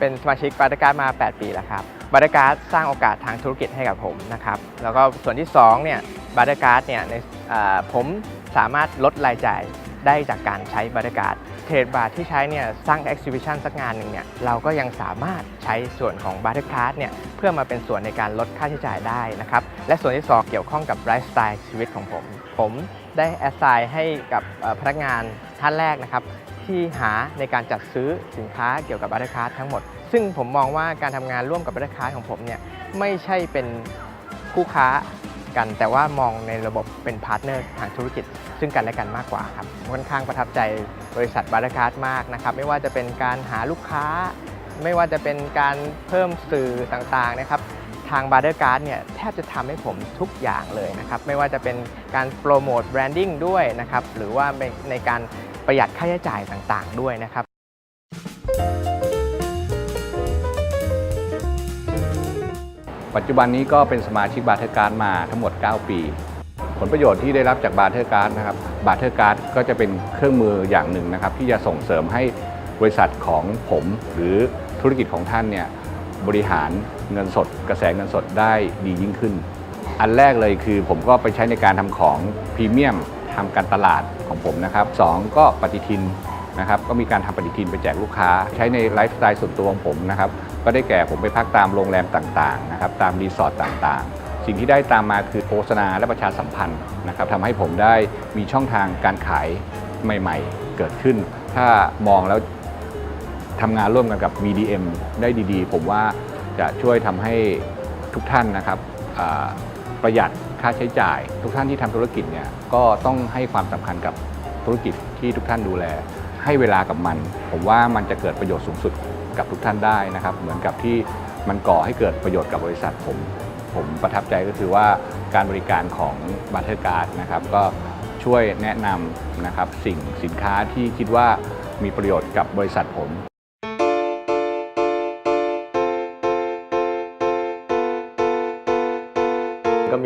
เป็นสมาชิกบาร์การ์ดมา 8 ปีแล้วครับบาร์การ์ดสร้างโอกาสทางธุรกิจให้กับผมนะครับแล้วก็ส่วนที่2เนี่ยบาร์การ์ดเนี่ยในผมสามารถลดรายจ่ายได้จากการใช้บาร์การ์ดเทรดบาร์ที่ใช้เนี่ยสร้าง exhibition สักงานหนึ่งเนี่ยเราก็ยังสามารถใช้ส่วนของบาร์การ์ดเนี่ยเพื่อมาเป็นส่วนในการลดค่าใช้จ่ายได้นะครับและส่วนที่2เกี่ยวข้องกับไลฟ์สไตล์ชีวิตของผม ผมได้แอสไซน์ให้กับพนักงาน ท่านแรกนะครับที่หาในการจัดซื้อสินค้าเกี่ยวกับบัตร์คาร์ทั้งหมด ซึ่งผมมองว่าการทำงานร่วมกับบัตร์คาร์ของผมเนี่ยไม่ใช่เป็นคู่ค้ากัน แต่ว่ามองในระบบเป็นพาร์ทเนอร์ทางธุรกิจ ซึ่งกันและกันมากกว่าครับค่อนข้างประทับใจบริษัทบัตร์คาร์มากนะครับไม่ว่าจะเป็นการหาลูกค้า ไม่ว่าจะเป็นการเพิ่มสื่อต่างๆนะครับ ทางบาร์เดอร์การ์ดเนี่ยแทบจะทำให้ผมทุกอย่างเลยนะครับไม่ว่าจะเป็นการโปรโมทแบรนดิ้งด้วยนะครับหรือว่าในการประหยัดค่าใช้จ่ายต่างๆ ด้วยนะครับปัจจุบันนี้ก็เป็นสมาชิกบาร์เทอร์การ์ดมาทั้งหมด 9 ปี ผลประโยชน์ที่ได้รับจากบาร์เทอร์การ์ดนะครับบาร์เทอร์การ์ดก็จะเป็นเครื่องมืออย่างหนึ่งนะครับ ที่จะส่งเสริมให้บริษัทของผมหรือธุรกิจของท่านเนี่ย บริหารเงินสด กระแสเงินสดได้ดียิ่งขึ้น อันแรกเลยคือผมก็ไปใช้ในการทำของพรีเมียมทำการตลาดของผมนะครับสองก็ปฏิทินนะครับก็มีการทำปฏิทินไปแจกลูกค้า ใช้ในไลฟ์สไตล์ส่วนตัวของผมนะครับก็ได้แก่ผมไปพักตามโรงแรมต่างๆนะครับตามรีสอร์ทต่างๆ สิ่งที่ได้ตามมาคือโฆษณาและประชาสัมพันธ์นะครับทำให้ผมได้มีช่องทางการขายใหม่ ๆ เกิดขึ้น ถ้ามองแล้ว ทำงานร่วมกันกับ BDM ได้ดีๆ ผมว่าจะช่วยทำให้ทุกท่านนะครับประหยัดค่าใช้จ่าย ทุกท่านที่ทำธุรกิจเนี่ยก็ต้องให้ความสำคัญกับธุรกิจที่ทุกท่านดูแล ให้เวลากับมัน ผมว่ามันจะเกิดประโยชน์สูงสุดกับทุกท่านได้นะครับ เหมือนกับที่มันก่อให้เกิดประโยชน์กับบริษัทผม ผมประทับใจก็คือว่าการบริการของบัตเทอร์การ์ดนะครับก็ช่วยแนะนำนะครับสิ่งสินค้าที่คิดว่ามีประโยชน์กับบริษัทผม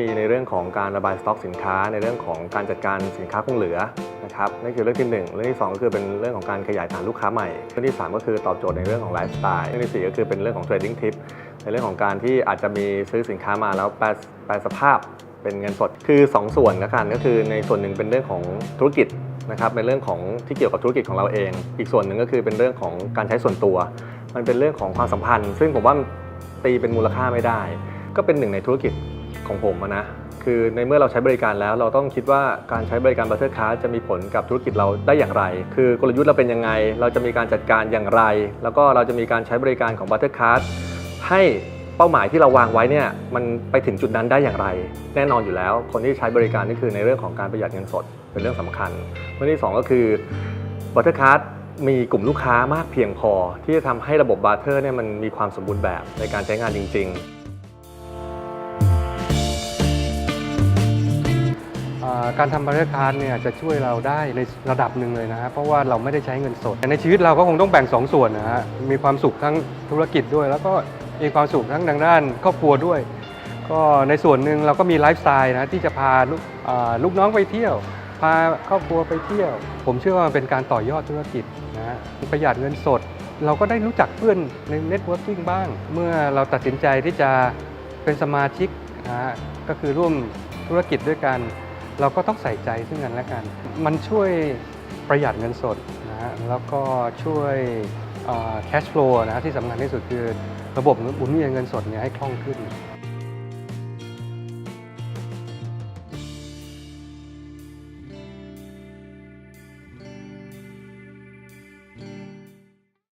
มีในเรื่องของการระบายสต็อกสินค้า ในเรื่องของการจัดการสินค้าคงเหลือนะครับนั่นคือเรื่องที่หนึ่งเรื่องที่สองก็คือเป็นเรื่องของการขยายฐานลูกค้าใหม่เรื่องที่สามก็คือตอบโจทย์ในเรื่องของไลฟ์สไตล์เรื่องที่สี่ก็คือเป็นเรื่องของเทรดดิ้งทิปในเรื่องของการที่อาจจะมีซื้อสินค้ามาแล้วแปลแปลสภาพเป็นเงินสดคือ 2 ส่วนละกันก็คือในส่วนหนึ่งเป็นเรื่องของธุรกิจนะครับในเรื่องของที่เกี่ยวกับธุรกิจของเราเอง อีกส่วนหนึ่งก็คือเป็นเรื่องของการใช้ส่วนตัว มันเป็นเรื่องของความสัมพันธ์ ซึ่งผมว่ามันตีเป็นมูลค่าไม่ได้ ก็เป็นหนึ่งในธุรกิจ ของผมนะ คือในเมื่อเราใช้บริการแล้ว เราต้องคิดว่าการใช้บริการบัตเตอร์คาร์จะมีผลกับธุรกิจเราได้อย่างไร คือกลยุทธ์เราเป็นยังไง เราจะมีการจัดการอย่างไร แล้วก็เราจะมีการใช้บริการของบัตเตอร์คาร์ให้เป้าหมายที่เราวางไว้เนี่ยมันไปถึงจุดนั้นได้อย่างไร แน่นอนอยู่แล้ว คนที่ใช้บริการนี่คือในเรื่องของการประหยัดเงินสดเป็นเรื่องสำคัญเรื่องที่สองก็คือบัตเตอร์คาร์มีกลุ่มลูกค้ามากเพียงพอ ที่จะทำให้ระบบบาร์เทอร์เนี่ยมันมีความสมบูรณ์แบบในการใช้งานจริง ๆ การทำบัตรคารเนี่ยจะช่วยเราได้ในระดับหนึ่งเลยนะฮะเพราะว่าเราไม่ได้ใช้เงินสดแต่ในชีวิตเราก็คงต้องแบ่งสองส่วนนะฮะมีความสุขทั้งธุรกิจด้วย แล้วก็มีความสุขทั้งทางด้านครอบครัวด้วย ก็ในส่วนหนึ่งเราก็มีไลฟ์สไตล์นะที่จะพาลูกลูกน้องไปเที่ยว พาครอบครัวไปเที่ยว ผมเชื่อว่ามันเป็นการต่อยอดธุรกิจนะฮะประหยัดเงินสด เราก็ได้รู้จักเพื่อนในเน็ตเวิร์กิ่งบ้าง เมื่อเราตัดสินใจที่จะเป็นสมาชิกนะฮะก็คือร่วมธุรกิจด้วยกัน เราก็ต้องใส่ใจซึ่งกันและกัน มันช่วยประหยัดเงินสดนะฮะแล้วก็ช่วย cash flow นะที่สำคัญที่สุดคือระบบหมุนเวียนเงินสดเนี่ยให้คล่องขึ้น